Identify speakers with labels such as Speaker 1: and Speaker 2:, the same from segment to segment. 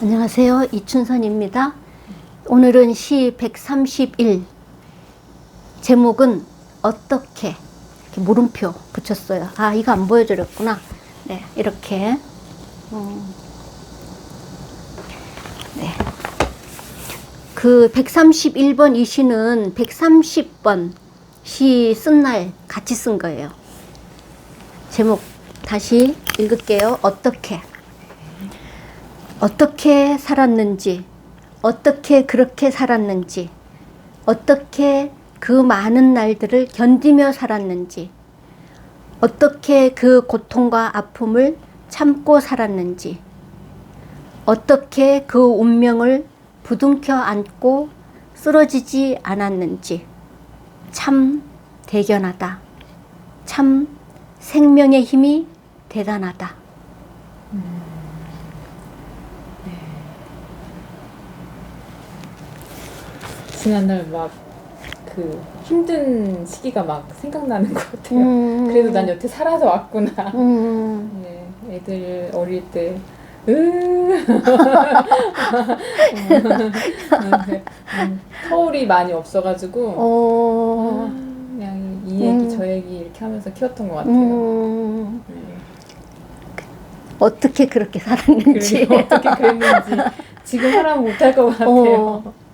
Speaker 1: 안녕하세요. 이춘선입니다. 오늘은 시 131. 제목은 어떻게 이렇게 물음표 붙였어요. 아, 이거 안 보여드렸구나. 네, 이렇게. 음. 네. 그 131번 이 시는 130번 시 쓴 날 같이 쓴 거예요. 제목 다시 읽을게요. 어떻게. 어떻게 살았는지, 어떻게 그렇게 살았는지, 어떻게 그 많은 날들을 견디며 살았는지, 어떻게 그 고통과 아픔을 참고 살았는지, 어떻게 그 운명을 부둥켜 안고 쓰러지지 않았는지, 참 대견하다. 참 생명의 힘이 대단하다.
Speaker 2: 지난날 막 그 힘든 시기가 막 생각나는 것 같아요.
Speaker 1: 음.
Speaker 2: 그래도 난 여태 살아서 왔구나.
Speaker 1: 음,
Speaker 2: 네, 애들 어릴 때, 으, 음, 많이 없어가지고,
Speaker 1: 어,
Speaker 2: 아, 그냥 이 얘기
Speaker 1: 음.
Speaker 2: 저 얘기 이렇게 하면서 키웠던 것 같아요.
Speaker 1: 음,
Speaker 2: 네.
Speaker 1: 어떻게 그렇게 살았는지.
Speaker 2: 그리고 어떻게 그랬는지 지금 사람 못할 것 같아요.
Speaker 1: 어.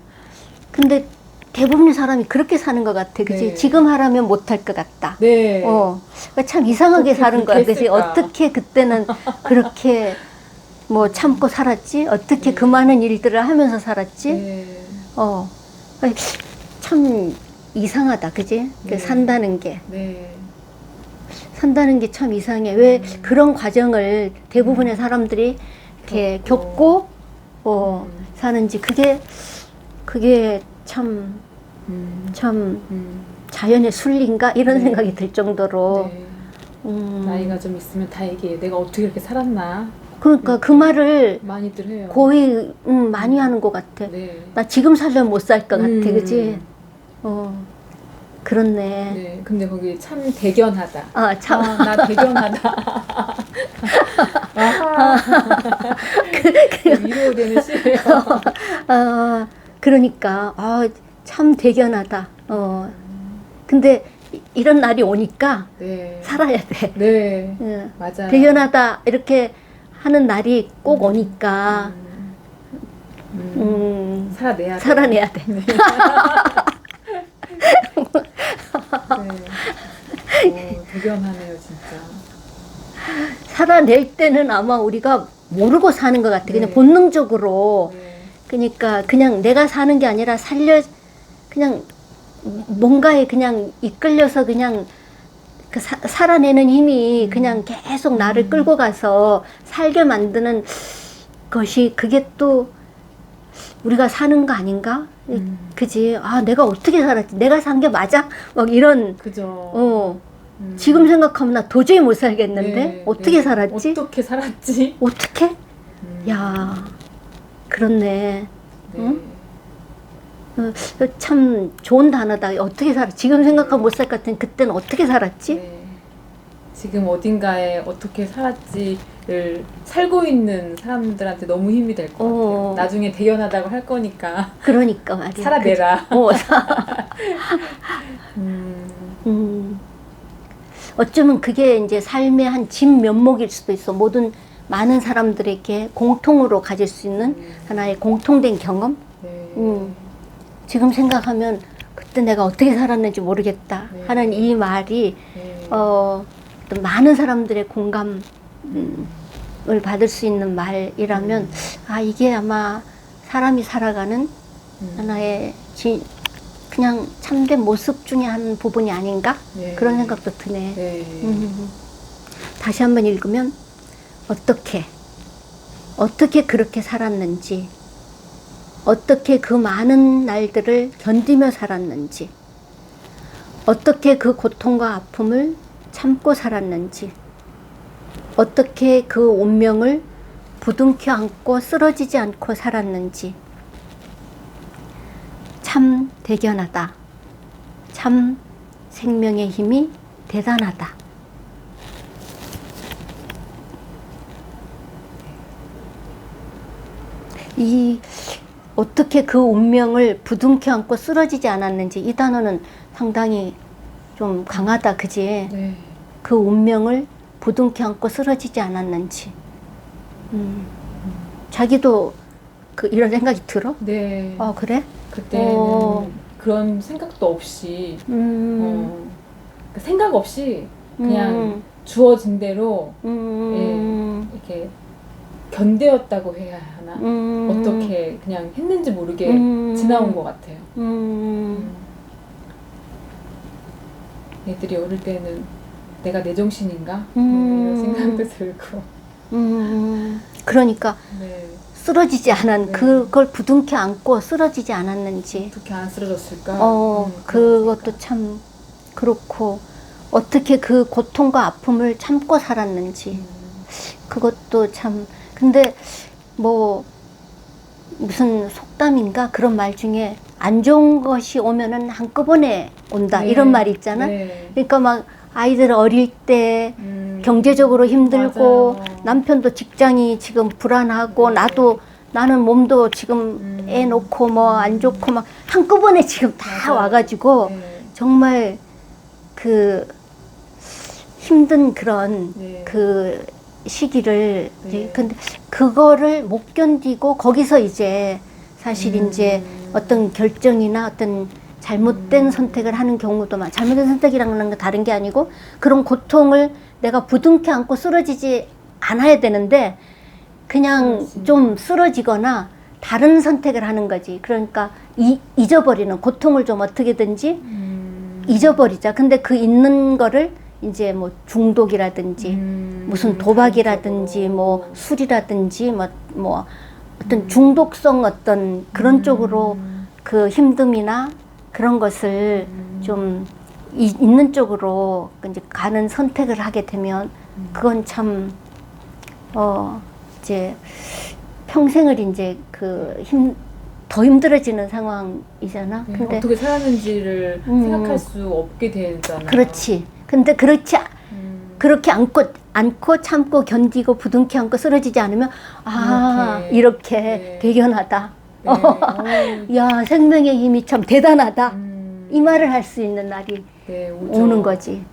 Speaker 1: 근데 대부분의 사람이 그렇게 사는 것 같아. 그지?
Speaker 2: 네.
Speaker 1: 지금 하라면 못할 것 같다.
Speaker 2: 네.
Speaker 1: 어. 그러니까 참 이상하게 사는 거야. 그지?
Speaker 2: 했을까?
Speaker 1: 어떻게 그때는 그렇게 뭐 참고 살았지? 어떻게
Speaker 2: 네.
Speaker 1: 그 많은 일들을 하면서 살았지?
Speaker 2: 네.
Speaker 1: 어. 아니, 참 이상하다. 그지? 그
Speaker 2: 네.
Speaker 1: 산다는 게.
Speaker 2: 네.
Speaker 1: 산다는 게 참 이상해. 왜
Speaker 2: 음.
Speaker 1: 그런 과정을 대부분의 사람들이 이렇게
Speaker 2: 겪고.
Speaker 1: 겪고 어,
Speaker 2: 음.
Speaker 1: 사는지 그게 그게 참
Speaker 2: 음.
Speaker 1: 참
Speaker 2: 음.
Speaker 1: 자연의 순리인가 이런
Speaker 2: 네.
Speaker 1: 생각이 들 정도로
Speaker 2: 네.
Speaker 1: 음,
Speaker 2: 나이가 좀 있으면 다 얘기해. 내가 어떻게 이렇게 살았나.
Speaker 1: 그러니까 그 말을
Speaker 2: 많이들 해요.
Speaker 1: 거의 음, 많이 하는 것 같아.
Speaker 2: 네.
Speaker 1: 나 지금 살려면 못 살 것 같아,
Speaker 2: 음.
Speaker 1: 그지? 어, 그렇네.
Speaker 2: 네. 근데 거기 참 대견하다.
Speaker 1: 아 참,
Speaker 2: 아, 나 대견하다. 아하. 위로되는 시예요.
Speaker 1: 아 그러니까 아, 참 대견하다. 어, 근데 이- 이런 날이 오니까
Speaker 2: 네.
Speaker 1: 살아야 돼.
Speaker 2: 네.
Speaker 1: 예.
Speaker 2: 맞아요.
Speaker 1: 대견하다 이렇게 하는 날이 꼭 오니까
Speaker 2: 음. 음.
Speaker 1: 음,
Speaker 2: 살아내야 돼.
Speaker 1: 살아내야 돼.
Speaker 2: 네. 네. 오, 대견하네요, 진짜.
Speaker 1: 살아낼 때는 아마 우리가 모르고 사는 것 같아. 그냥
Speaker 2: 네.
Speaker 1: 본능적으로.
Speaker 2: 네.
Speaker 1: 그러니까 그냥 내가 사는 게 아니라 살려 그냥 뭔가에 그냥 이끌려서 그냥 그 사, 살아내는 힘이 그냥 계속 나를 끌고 가서 살게 만드는 것이 그게 또 우리가 사는 거 아닌가?
Speaker 2: 음.
Speaker 1: 그지? 아, 내가 어떻게 살았지? 내가 산 게 맞아? 막 이런,
Speaker 2: 그죠.
Speaker 1: 어,
Speaker 2: 음.
Speaker 1: 지금 생각하면 나 도저히 못 살겠는데?
Speaker 2: 네,
Speaker 1: 어떻게
Speaker 2: 네.
Speaker 1: 살았지?
Speaker 2: 어떻게 살았지?
Speaker 1: 어떻게?
Speaker 2: 음.
Speaker 1: 야, 그렇네.
Speaker 2: 네.
Speaker 1: 응? 어, 참 좋은 단어다. 어떻게 살아? 지금 생각하면 못 살 것 같은 그때는 어떻게 살았지?
Speaker 2: 네. 지금 어딘가에 어떻게 살았지를 살고 있는 사람들한테 너무 힘이 될 것 같아요.
Speaker 1: 어.
Speaker 2: 나중에 대견하다고 할 거니까
Speaker 1: 그러니까 말이야.
Speaker 2: 살아내라.
Speaker 1: 그치? 어, 사-
Speaker 2: 음,
Speaker 1: 음. 어쩌면 그게 이제 삶의 한 진 면목일 수도 있어. 모든 많은 사람들에게 공통으로 가질 수 있는
Speaker 2: 음.
Speaker 1: 하나의 공통된 경험.
Speaker 2: 네.
Speaker 1: 음. 지금 생각하면 그때 내가 어떻게 살았는지 모르겠다
Speaker 2: 네.
Speaker 1: 하는 이 말이
Speaker 2: 네.
Speaker 1: 어, 많은 사람들의 공감을 받을 수 있는 말이라면
Speaker 2: 음.
Speaker 1: 아 이게 아마 사람이 살아가는
Speaker 2: 음.
Speaker 1: 하나의 지, 그냥 참된 모습 중에 한 부분이 아닌가
Speaker 2: 네.
Speaker 1: 그런 생각도 드네.
Speaker 2: 네.
Speaker 1: 음. 다시 한번 읽으면 어떻게 어떻게 그렇게 살았는지 어떻게 그 많은 날들을 견디며 살았는지 어떻게 그 고통과 아픔을 참고 살았는지 어떻게 그 운명을 부둥켜 안고 쓰러지지 않고 살았는지 참 대견하다. 참 생명의 힘이 대단하다. 이 어떻게 그 운명을 부둥켜 안고 쓰러지지 않았는지 이 단어는 상당히 좀 강하다 그지?
Speaker 2: 네.
Speaker 1: 그 운명을 부둥켜 안고 쓰러지지 않았는지. 음. 자기도 그 이런 생각이 들어?
Speaker 2: 네.
Speaker 1: 어 그래?
Speaker 2: 그때는
Speaker 1: 어.
Speaker 2: 그런 생각도 없이
Speaker 1: 음.
Speaker 2: 어, 그 생각 없이 그냥
Speaker 1: 음.
Speaker 2: 주어진 대로
Speaker 1: 음.
Speaker 2: 이렇게 견뎌였다고 해야 하나?
Speaker 1: 음.
Speaker 2: 어떻게 그냥 했는지 모르게
Speaker 1: 음.
Speaker 2: 지나온 것 같아요.
Speaker 1: 음.
Speaker 2: 애들이 어릴 때는 내가 내 정신인가?
Speaker 1: 음.
Speaker 2: 이런 생각도 들고.
Speaker 1: 음. 그러니까
Speaker 2: 네.
Speaker 1: 쓰러지지 않은
Speaker 2: 네.
Speaker 1: 그걸 부둥켜 안고 쓰러지지 않았는지.
Speaker 2: 어떻게 안 쓰러졌을까?
Speaker 1: 어,
Speaker 2: 음,
Speaker 1: 그것도. 참 그렇고 어떻게 그 고통과 아픔을 참고 살았는지.
Speaker 2: 음.
Speaker 1: 그것도 참 근데 뭐 무슨 속담인가 그런 말 중에 안 좋은 것이 오면은 한꺼번에 온다
Speaker 2: 네.
Speaker 1: 이런 말 있잖아.
Speaker 2: 네.
Speaker 1: 그러니까 막 아이들 어릴 때
Speaker 2: 음.
Speaker 1: 경제적으로 힘들고
Speaker 2: 맞아요.
Speaker 1: 남편도 직장이 지금 불안하고
Speaker 2: 네.
Speaker 1: 나도 나는 몸도 지금
Speaker 2: 음.
Speaker 1: 애 놓고 뭐 안 좋고 막 한꺼번에 지금 다
Speaker 2: 맞아요.
Speaker 1: 와가지고
Speaker 2: 네.
Speaker 1: 정말 그 힘든 그런
Speaker 2: 네.
Speaker 1: 그 시기를
Speaker 2: 네.
Speaker 1: 근데 그거를 못 견디고 거기서 이제 사실
Speaker 2: 음.
Speaker 1: 이제 어떤 결정이나 어떤 잘못된
Speaker 2: 음.
Speaker 1: 선택을 하는 경우도 많 잘못된 선택이라는 건 다른 게 아니고 그런 고통을 내가 부둥켜 안고 쓰러지지 않아야 되는데 그냥
Speaker 2: 그렇지.
Speaker 1: 좀 쓰러지거나 다른 선택을 하는 거지 그러니까 이, 잊어버리는 고통을 좀 어떻게든지
Speaker 2: 음.
Speaker 1: 잊어버리자 근데 그 있는 거를 이제 뭐 중독이라든지
Speaker 2: 음.
Speaker 1: 무슨 도박이라든지 뭐. 술이라든지 뭐, 뭐 어떤
Speaker 2: 음.
Speaker 1: 중독성 어떤 그런
Speaker 2: 음.
Speaker 1: 쪽으로 그 힘듦이나 그런 것을
Speaker 2: 음.
Speaker 1: 좀 이, 있는 쪽으로 이제 가는 선택을 하게 되면
Speaker 2: 음.
Speaker 1: 그건 참 어 이제 평생을 이제 그 힘 더 힘들어지는 상황이잖아.
Speaker 2: 네,
Speaker 1: 근데
Speaker 2: 어떻게 살았는지를
Speaker 1: 음.
Speaker 2: 생각할 수 없게 되잖아요.
Speaker 1: 그렇지. 근데 그렇지 않-
Speaker 2: 음.
Speaker 1: 그렇게 안고 안고 참고 견디고 부둥켜 안고 쓰러지지 않으면 아
Speaker 2: 이렇게.
Speaker 1: 이렇게
Speaker 2: 네.
Speaker 1: 대견하다.
Speaker 2: 네. 어우,
Speaker 1: 야 생명의 힘이 참 대단하다.
Speaker 2: 음.
Speaker 1: 이 말을 할 수 있는 날이
Speaker 2: 네.
Speaker 1: 오는 거지.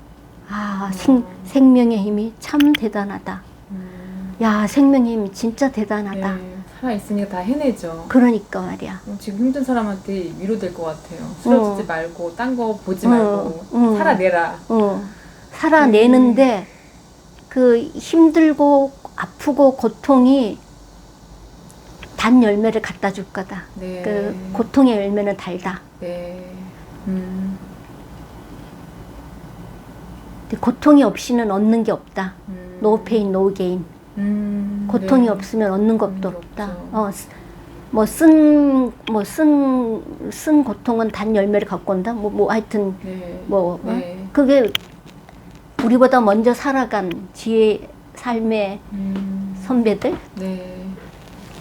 Speaker 1: 아
Speaker 2: 음.
Speaker 1: 생, 생명의 힘이 참 대단하다.
Speaker 2: 음.
Speaker 1: 야 생명의 힘이 진짜 대단하다.
Speaker 2: 네, 살아 있으니까 다 해내죠.
Speaker 1: 그러니까 말이야.
Speaker 2: 어, 지금 힘든 사람한테 위로될 것 같아요. 쓰러지지
Speaker 1: 어.
Speaker 2: 말고 딴 거 보지
Speaker 1: 어,
Speaker 2: 말고
Speaker 1: 어.
Speaker 2: 살아내라.
Speaker 1: 어 살아내는데
Speaker 2: 음.
Speaker 1: 그 힘들고 아프고 고통이 단 열매를 갖다 줄 거다.
Speaker 2: 네.
Speaker 1: 그 고통의 열매는 달다.
Speaker 2: 네. 음.
Speaker 1: 고통이 없이는 얻는 게 없다.
Speaker 2: 음.
Speaker 1: No pain, no gain.
Speaker 2: 음.
Speaker 1: 고통이
Speaker 2: 네.
Speaker 1: 없으면 얻는 것도
Speaker 2: 게
Speaker 1: 없다.
Speaker 2: 없죠.
Speaker 1: 어, 뭐쓴 뭐 쓴 쓴 고통은 단 열매를 갖고 온다. 뭐뭐 하여튼
Speaker 2: 네.
Speaker 1: 뭐 어?
Speaker 2: 네.
Speaker 1: 그게 우리보다 먼저 살아간 지혜 삶의
Speaker 2: 음.
Speaker 1: 선배들
Speaker 2: 네.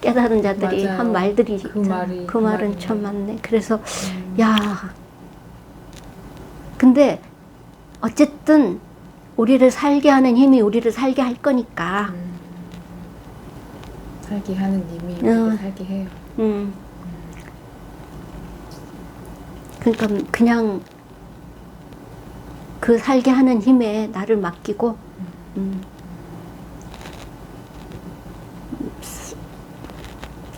Speaker 1: 깨달은 자들이
Speaker 2: 맞아요.
Speaker 1: 한 말들이
Speaker 2: 그. 말이- 그그
Speaker 1: 말은. 참 맞네. 그래서
Speaker 2: 음.
Speaker 1: 야 근데 어쨌든 우리를 살게 하는 힘이 우리를 살게 할 거니까
Speaker 2: 음. 살게 하는 님이
Speaker 1: 음.
Speaker 2: 살게 해요.
Speaker 1: 음. 그러니까 그냥 그 살게 하는 힘에 나를 맡기고 음.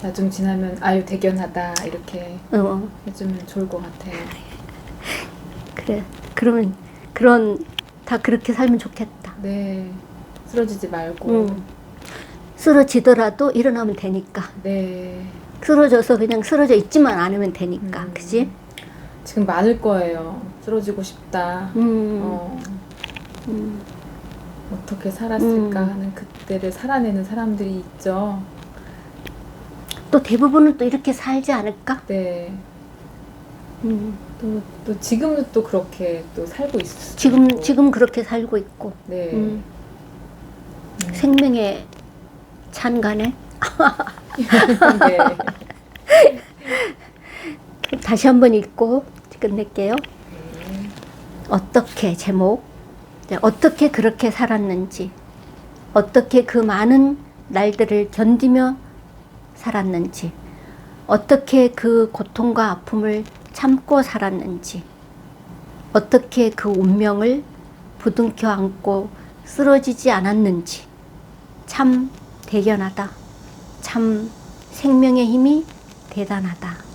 Speaker 2: 나중 지나면 아유 대견하다 이렇게
Speaker 1: 어,
Speaker 2: 해주면 좋을 것 같아요.
Speaker 1: 그래 그러면 그런 다 그렇게 살면 좋겠다
Speaker 2: 네. 쓰러지지 말고.
Speaker 1: 음. 쓰러지더라도 일어나면 되니까
Speaker 2: 네.
Speaker 1: 쓰러져서 그냥 쓰러져 있지만 않으면 되니까
Speaker 2: 음.
Speaker 1: 그지?
Speaker 2: 지금 많을 거예요. 쓰러지고 싶다.
Speaker 1: 음.
Speaker 2: 어,
Speaker 1: 음.
Speaker 2: 어떻게 살았을까
Speaker 1: 음.
Speaker 2: 하는 그때를 살아내는 사람들이 있죠.
Speaker 1: 또 대부분은 또 이렇게 살지 않을까?
Speaker 2: 네.
Speaker 1: 음.
Speaker 2: 또, 또 지금도 또 그렇게 또 살고 있을
Speaker 1: 지금
Speaker 2: 있고.
Speaker 1: 지금 그렇게 살고 있고
Speaker 2: 네.
Speaker 1: 음.
Speaker 2: 음.
Speaker 1: 생명의 참관에
Speaker 2: 네.
Speaker 1: 다시 한번 읽고 끝낼게요. 어떻게 제목 네, 어떻게 그렇게 살았는지 어떻게 그 많은 날들을 견디며 살았는지 어떻게 그 고통과 아픔을 참고 살았는지 어떻게 그 운명을 부둥켜 안고 쓰러지지 않았는지 참 대견하다. 참 생명의 힘이 대단하다.